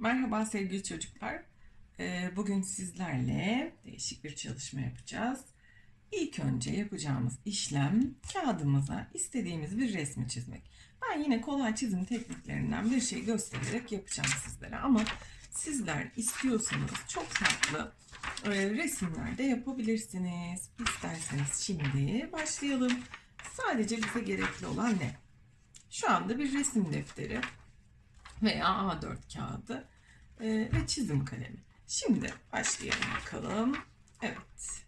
Merhaba sevgili çocuklar. Ee, Bugün sizlerle değişik bir çalışma yapacağız. İlk önce yapacağımız işlem kağıdımıza istediğimiz bir resmi çizmek. Ben yine kolay çizim tekniklerinden bir şey göstererek yapacağım sizlere ama sizler istiyorsanız çok farklı e, resimler de yapabilirsiniz. İsterseniz şimdi başlayalım. Sadece bize gerekli olan ne? Şu anda bir resim defteri veya A4 kağıdı e, ve çizim kalemi. Şimdi başlayalım bakalım. Evet.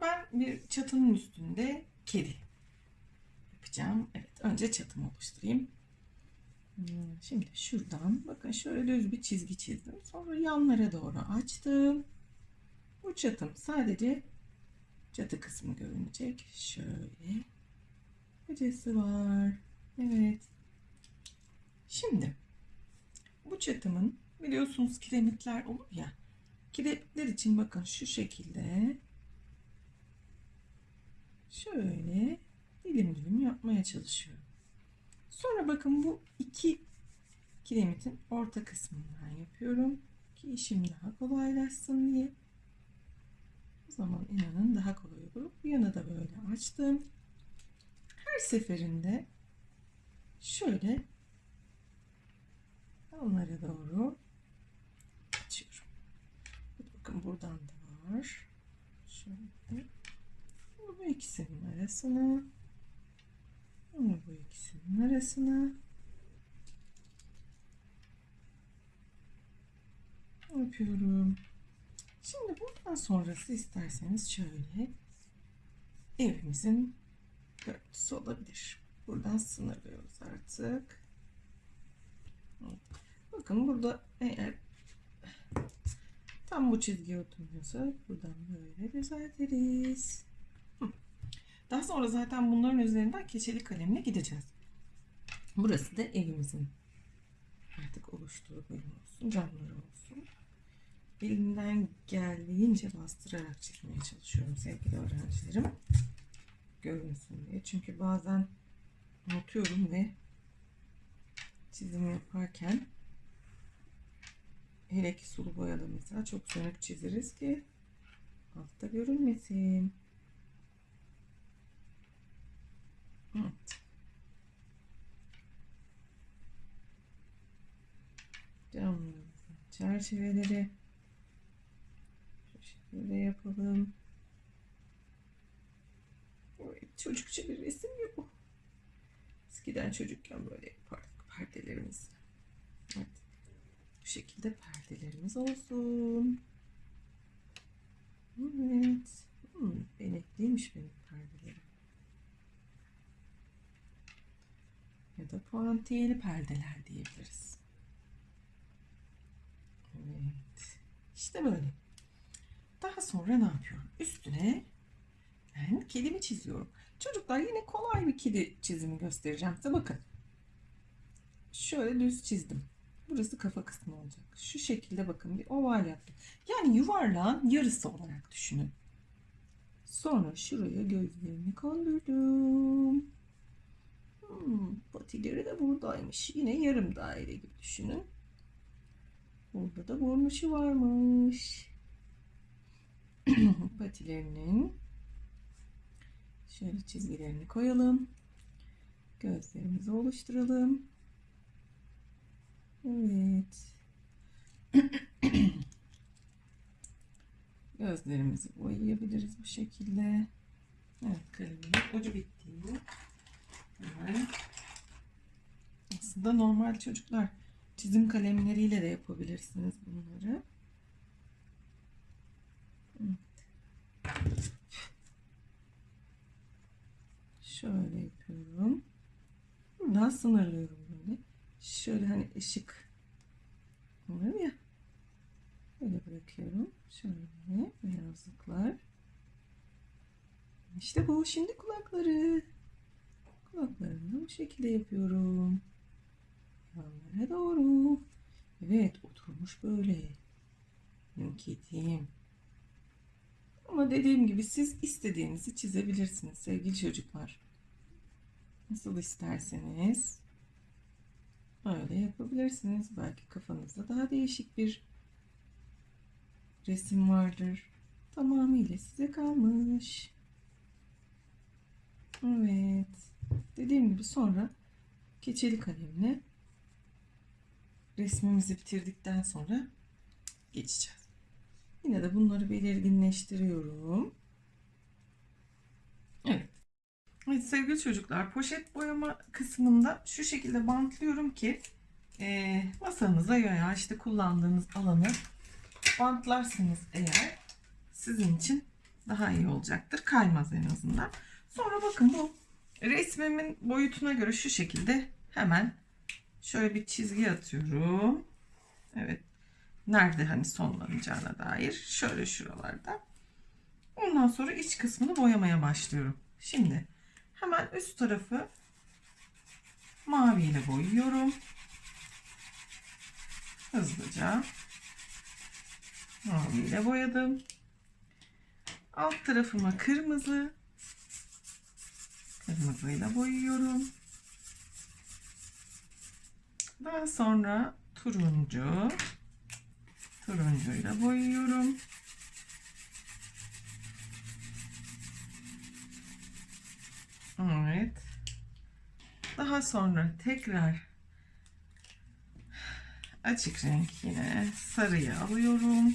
Ben bir çatının üstünde kedi yapacağım. Evet, önce çatımı oluşturayım. Hmm, Şimdi şuradan bakın şöyle düz bir çizgi çizdim. Sonra yanlara doğru açtım. Bu çatım sadece çatı kısmı görünecek. Şöyle. Ötesi var. Evet. Şimdi bu çatımın biliyorsunuz kiremitler olur ya. Kiremitler için bakın şu şekilde şöyle dilim dilim yapmaya çalışıyorum. Sonra bakın bu iki kiremitin orta kısmından yapıyorum ki işim daha kolaylaşsın diye. O zaman inanın daha kolay olur. Bu yana da böyle açtım. Her seferinde şöyle onlara doğru. Bakın buradan da var. Şöyle. Bu ikisinin arasına. Onu bu ikisinin arasına. Yapıyorum. Şimdi buradan sonrası isterseniz şöyle evimizin görüntüsü olabilir. Buradan sınırlıyoruz artık. Bakın burada eğer tam bu çizgiye oturmuyorsa buradan böyle düzeltiriz. Daha sonra zaten bunların üzerinden keçeli kalemle gideceğiz. Burası da evimizin artık oluştuğu bölüm olsun, camları olsun. Elimden geldiğince bastırarak çizmeye çalışıyorum sevgili öğrencilerim. Görünsün diye. Çünkü bazen unutuyorum ve çizim yaparken hele ki sulu boyada mesela çok sönük çizeriz ki altta görünmesin. Evet. Camlarımızın çerçeveleri şu şekilde yapalım. Evet, çocukça bir resim yok. Eskiden çocukken böyle yapardık perdelerimizi. Evet. Bu şekilde perdelerimiz olsun. Evet. Hmm, benekliymiş benim perdelerim. Ya da puantiyeli perdeler diyebiliriz. Evet. İşte böyle. Daha sonra ne yapıyorum? Üstüne ben kedimi çiziyorum. Çocuklar yine kolay bir kedi çizimi göstereceğim size. Bakın. Şöyle düz çizdim. Burası kafa kısmı olacak. Şu şekilde bakın bir oval yaptım. Yani yuvarlağın yarısı olarak düşünün. Sonra şuraya gözlerini kondurdum. Hmm, patileri de buradaymış. Yine yarım daire gibi düşünün. Burada da burnuşu varmış. Patilerinin şöyle çizgilerini koyalım. Gözlerimizi oluşturalım. Evet. Gözlerimizi boyayabiliriz bu şekilde. Evet kalemimin ucu bitti. Hemen. Aslında normal çocuklar çizim kalemleriyle de yapabilirsiniz bunları. Evet. Şöyle yapıyorum. Buradan sınırlıyorum. Şöyle hani ışık olur ya. Böyle bırakıyorum. Şöyle beyazlıklar. İşte bu şimdi kulakları. Kulaklarını bu şekilde yapıyorum. Yanlara doğru. Evet oturmuş böyle. Benim kedim. Ama dediğim gibi siz istediğinizi çizebilirsiniz sevgili çocuklar. Nasıl isterseniz. Öyle yapabilirsiniz. Belki kafanızda daha değişik bir resim vardır. Tamamıyla size kalmış. Evet. Dediğim gibi sonra keçeli kalemle resmimizi bitirdikten sonra geçeceğiz. Yine de bunları belirginleştiriyorum. Evet. Evet sevgili çocuklar poşet boyama kısmında şu şekilde bantlıyorum ki e, masanıza veya işte kullandığınız alanı bantlarsanız eğer sizin için daha iyi olacaktır. Kaymaz en azından. Sonra bakın bu resmimin boyutuna göre şu şekilde hemen şöyle bir çizgi atıyorum. Evet. Nerede hani sonlanacağına dair. Şöyle şuralarda. Ondan sonra iç kısmını boyamaya başlıyorum. Şimdi hemen üst tarafı mavi ile boyuyorum. Hızlıca mavi ile boyadım. Alt tarafıma kırmızı kırmızıyla boyuyorum. Daha sonra turuncu turuncuyla boyuyorum. Evet. Daha sonra tekrar açık renk yine sarıyı alıyorum.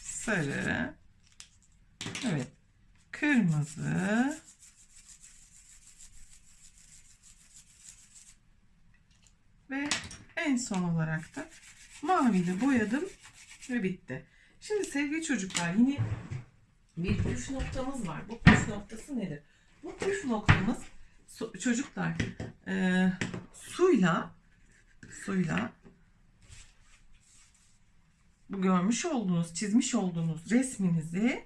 Sarı. Evet. Kırmızı. Ve en son olarak da maviyle boyadım ve bitti. Şimdi sevgili çocuklar yine bir püf noktamız var. Bu püf noktası nedir? Bu püf noktamız çocuklar e, suyla suyla bu görmüş olduğunuz, çizmiş olduğunuz resminizi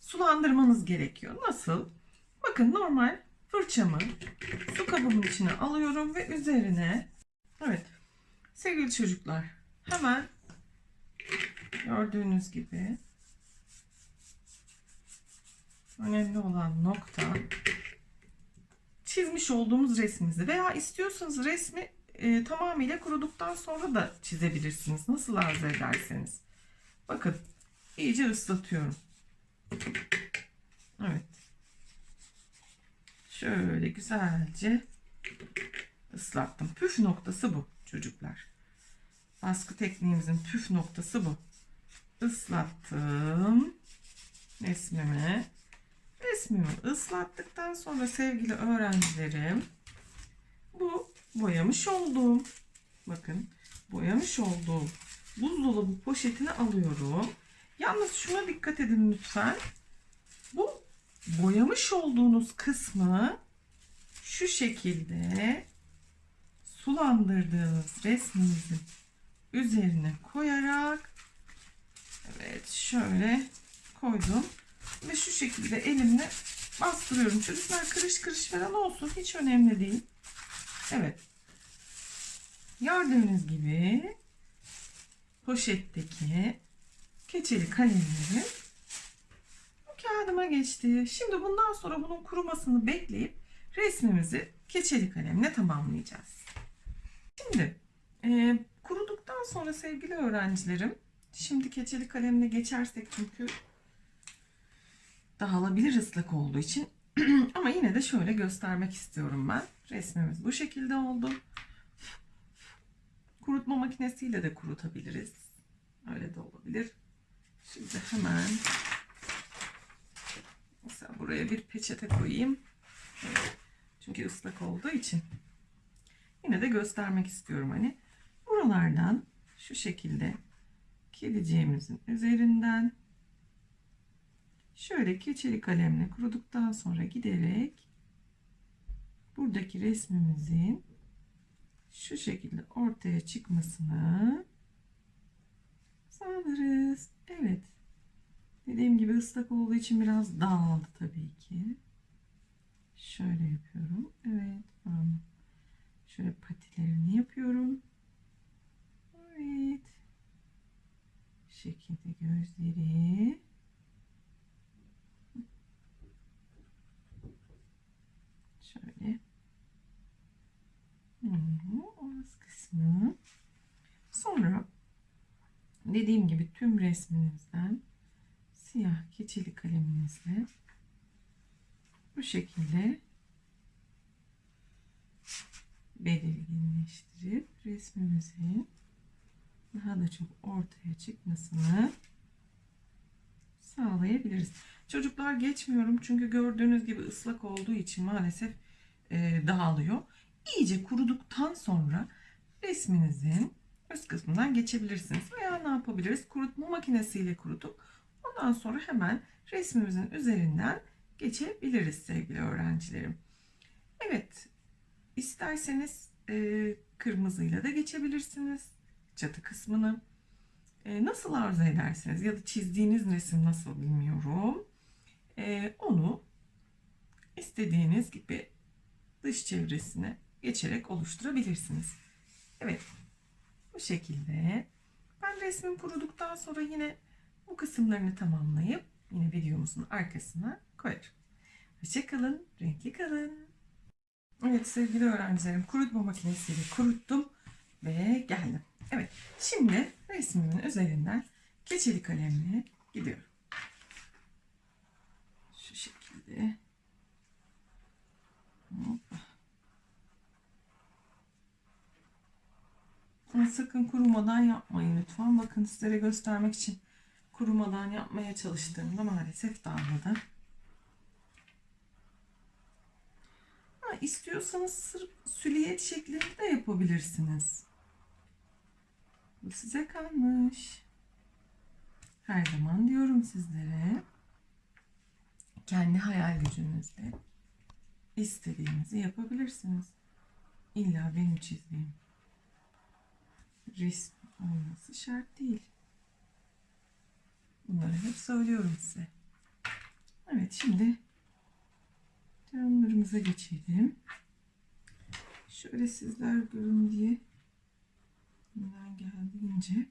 sulandırmanız gerekiyor. Nasıl? Bakın normal fırçamı su kabımın içine alıyorum ve üzerine evet sevgili çocuklar hemen gördüğünüz gibi önemli olan nokta çizmiş olduğumuz resmimizi veya istiyorsanız resmi e, tamamıyla kuruduktan sonra da çizebilirsiniz. Nasıl arzu ederseniz. Bakın iyice ıslatıyorum. Evet. Şöyle güzelce ıslattım. Püf noktası bu çocuklar. Baskı tekniğimizin püf noktası bu. Islattım resmimi. Resmimi ıslattıktan sonra sevgili öğrencilerim bu boyamış olduğum bakın boyamış olduğum buzdolabı poşetini alıyorum. Yalnız şuna dikkat edin lütfen. Bu boyamış olduğunuz kısmı şu şekilde sulandırdığınız resminizin üzerine koyarak evet şöyle koydum ve şu şekilde elimle bastırıyorum. Çocuklar kırış kırış falan olsun hiç önemli değil. Evet. Gördüğünüz gibi poşetteki keçeli kalemleri bu kağıdıma geçti. Şimdi bundan sonra bunun kurumasını bekleyip resmimizi keçeli kalemle tamamlayacağız. Şimdi e, kuruduktan sonra sevgili öğrencilerim şimdi keçeli kalemle geçersek çünkü dağılabilir ıslak olduğu için ama yine de şöyle göstermek istiyorum ben. Resmimiz bu şekilde oldu. Kurutma makinesiyle de kurutabiliriz. Öyle de olabilir. Şimdi hemen mesela buraya bir peçete koyayım. Çünkü ıslak olduğu için. Yine de göstermek istiyorum hani. Buralardan şu şekilde kediciğimizin üzerinden şöyle keçeli kalemle kuruduktan sonra giderek buradaki resmimizin şu şekilde ortaya çıkmasını sağlarız. Evet. Dediğim gibi ıslak olduğu için biraz dağıldı tabii ki. Şöyle yapıyorum. Evet. Şöyle patilerini yapıyorum. Evet. Bu şekilde gözleri. Dediğim gibi tüm resminizden siyah keçeli kaleminizle bu şekilde belirginleştirip resmimizin daha da çok ortaya çıkmasını sağlayabiliriz. Çocuklar geçmiyorum çünkü gördüğünüz gibi ıslak olduğu için maalesef e, dağılıyor. İyice kuruduktan sonra resminizin üst kısmından geçebilirsiniz. Veya ne yapabiliriz? Kurutma makinesiyle kurutup ondan sonra hemen resmimizin üzerinden geçebiliriz sevgili öğrencilerim. Evet, isterseniz e, kırmızıyla da geçebilirsiniz çatı kısmını. E, nasıl arzu ederseniz ya da çizdiğiniz resim nasıl bilmiyorum. E, onu istediğiniz gibi dış çevresine geçerek oluşturabilirsiniz. Evet, bu şekilde. Ben resmim kuruduktan sonra yine bu kısımlarını tamamlayıp yine videomuzun arkasına koyarım. Hoşçakalın, renkli kalın. Evet sevgili öğrencilerim kurutma makinesiyle kuruttum ve geldim. Evet şimdi resmimin üzerinden keçeli kalemle gidiyorum. Şu şekilde. Hoppa. Ama sakın kurumadan yapmayın lütfen. Bakın sizlere göstermek için kurumadan yapmaya çalıştığımda maalesef dağıldı. Ha, istiyorsanız sırf süliyet şeklinde de yapabilirsiniz. Bu size kalmış. Her zaman diyorum sizlere. Kendi hayal gücünüzle istediğinizi yapabilirsiniz. İlla benim çizdiğim resim olması şart değil. Bunları hep söylüyorum size. Evet şimdi camlarımıza geçelim. Şöyle sizler görün diye elimden geldiğince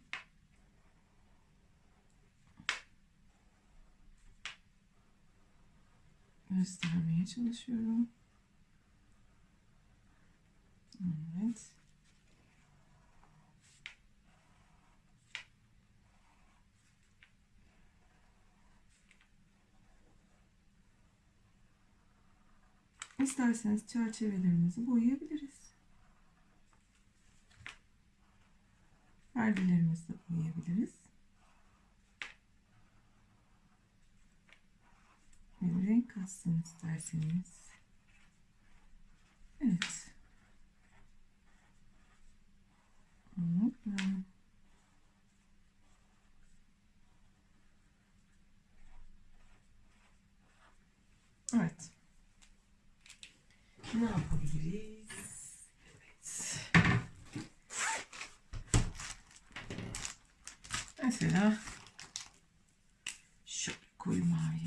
göstermeye çalışıyorum. Evet. İsterseniz çerçevelerimizi boyayabiliriz. Perdelerimizi de boyayabiliriz. Bir renk katsın isterseniz. Evet. Evet. Ne yapabiliriz? Evet. Mesela şöyle koyu maviye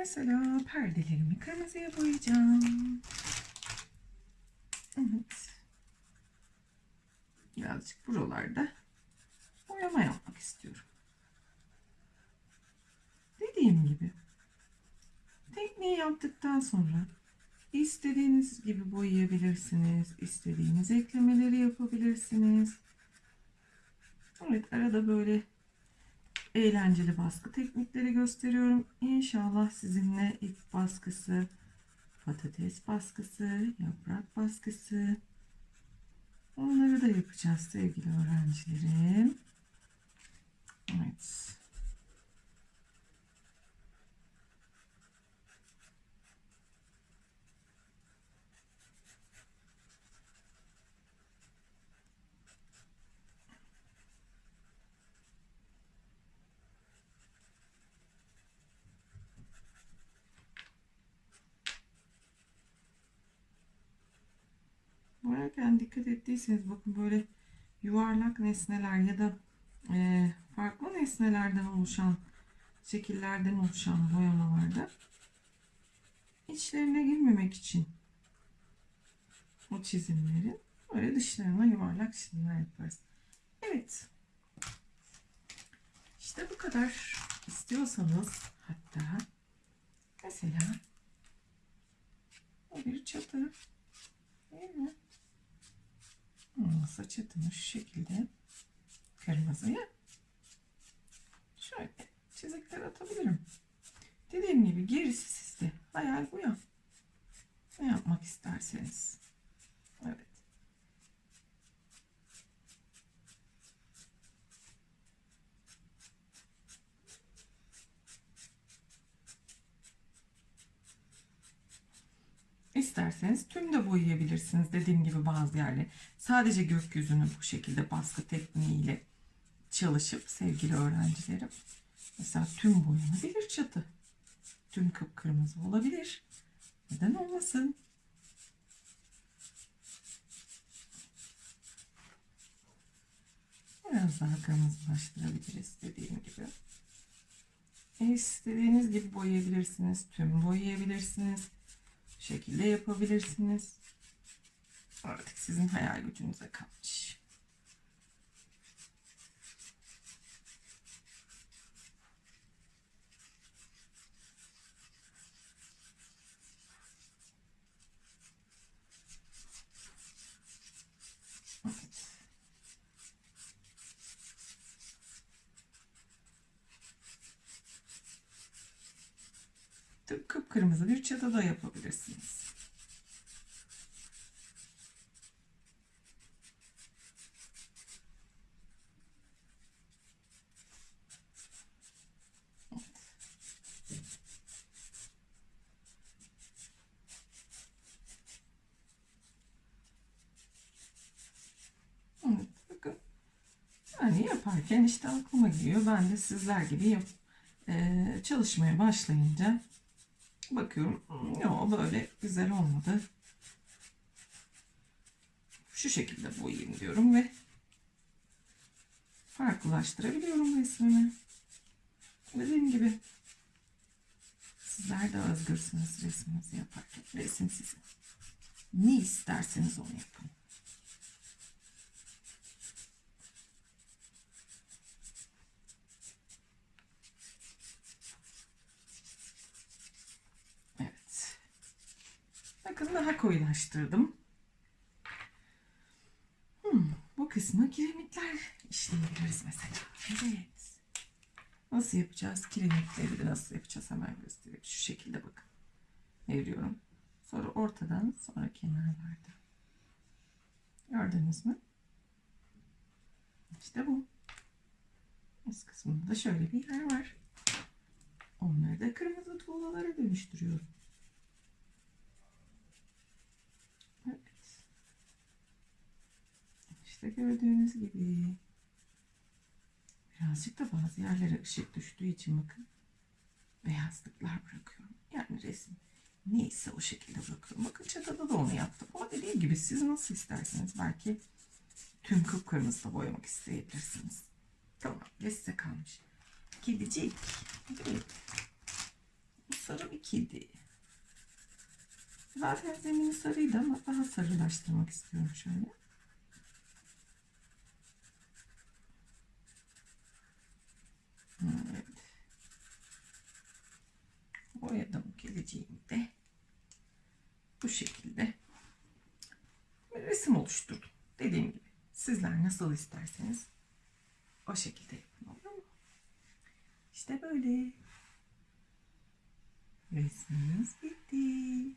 mesela perdelerimi kırmızıya boyayacağım. Evet. Birazcık buralarda boyama yapmak istiyorum. Dediğim gibi tekniği yaptıktan sonra istediğiniz gibi boyayabilirsiniz. istediğiniz eklemeleri yapabilirsiniz. Evet arada böyle eğlenceli baskı teknikleri gösteriyorum. İnşallah sizinle ip baskısı, patates baskısı, yaprak baskısı onları da yapacağız sevgili öğrencilerim. Evet. Çizerken dikkat ettiyseniz bakın böyle yuvarlak nesneler ya da e, farklı nesnelerden oluşan şekillerden oluşan boyamalarda içlerine girmemek için o çizimlerin böyle dışlarına yuvarlak çizimler yaparız. Evet. İşte bu kadar istiyorsanız hatta mesela o bir çatı değil mi? Şu şekilde kırmızıya şöyle çizikler atabilirim. Dediğim gibi gerisi sizde. Hayal bu ya. Ne yapmak isterseniz. Evet. İsterseniz tüm de boyayabilirsiniz. Dediğim gibi bazı yerleri. Sadece gökyüzünü bu şekilde baskı tekniğiyle çalışıp sevgili öğrencilerim. Mesela tüm boyanabilir çatı. Tüm kıpkırmızı olabilir. Neden olmasın? Biraz daha kırmızılaştırabiliriz dediğim gibi. E, İstediğiniz gibi boyayabilirsiniz. Tüm boyayabilirsiniz. Şekilde yapabilirsiniz. Artık sizin hayal gücünüze kalmış. Evet. Tabii kıpkırmızı bir çatı da yapabilirsiniz. Yani yaparken işte aklıma geliyor. Ben de sizler gibi yap, eee, çalışmaya başlayınca bakıyorum. "Hmm, Yo böyle güzel olmadı. Şu şekilde boyayayım diyorum ve farklılaştırabiliyorum resmimi. Dediğim gibi sizler de özgürsünüz resminizi yaparken. Resim sizin. Ne isterseniz onu yapın. Evet. Daha koyulaştırdım. Hmm, bu kısmı kiremitler işleyebiliriz mesela. Evet. Nasıl yapacağız? Kiremitleri de nasıl yapacağız hemen göstereyim. Şu şekilde bakın. Veriyorum. Sonra ortadan sonra kenarlardan. Gördünüz mü? İşte bu. Üst kısmında da şöyle bir yer var. Onları da kırmızı tuğlalara dönüştürüyorum. Evet. İşte gördüğünüz gibi. Birazcık da bazı yerlere ışık düştüğü için bakın. Beyazlıklar bırakıyorum. Yani resim neyse o şekilde bırakıyorum. Bakın çatada da onu yaptım. Ama dediğim gibi siz nasıl isterseniz belki tüm kıpkırmızı da boyamak isteyebilirsiniz. Tamam ve size kalmış. Kedicik. Evet. Bu sarı bir kedi. Zaten zemini sarıydı ama daha sarılaştırmak istiyorum şöyle. Evet. Boyadım geleceğimi de bu şekilde bir resim oluşturdum. Dediğim gibi sizler nasıl isterseniz o şekilde yapın olur mu? İşte böyle. Resmimiz bitti.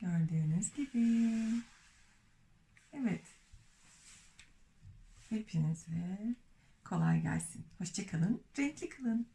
Gördüğünüz gibi. Evet. Hepinize kolay gelsin. Hoşçakalın. Renkli kalın.